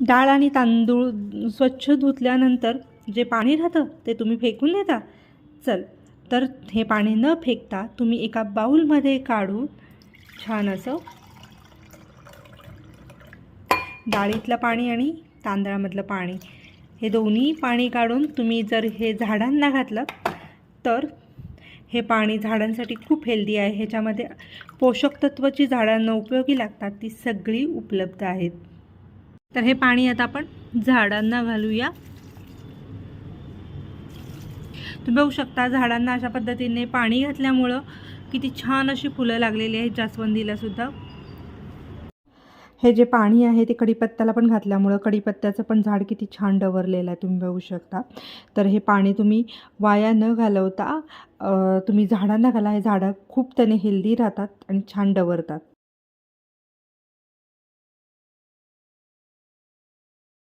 डाळ आणि तांदूळ स्वच्छ धुतल्यानंतर जे पाणी राहतं ते तुम्ही फेकून देता. चल तर हे पाणी न फेकता तुम्ही एका बाऊलमध्ये काढून छान असं डाळीतलं पाणी आणि तांदळामधलं पाणी हे दोन्ही पाणी काढून तुम्ही जर हे झाडांना घातलं तर हे पाणी झाडांसाठी खूप हेल्दी आहे. ह्याच्यामध्ये पोषक तत्वाची झाडांना उपयोगी लागतात ती सगळी उपलब्ध आहेत. तर हे पाणी आता आपण झाडांना घालूया. तुम्ही बघू शकता झाडांना अशा पद्धतीने पाणी घातल्यामुळं किती छान अशी फुलं लागलेली आहेत जास्वंदीला सुद्धा. हे जे पाणी आहे ते कडीपत्त्याला पण घातल्यामुळं कडीपत्त्याचं पण झाड किती छान डवरलेलं आहे तुम्ही बघू शकता. तर हे पाणी तुम्ही वाया न घालवता तुम्ही झाडांना घाला. हे झाडं खूप त्याने हेल्दी राहतात आणि छान डवरतात.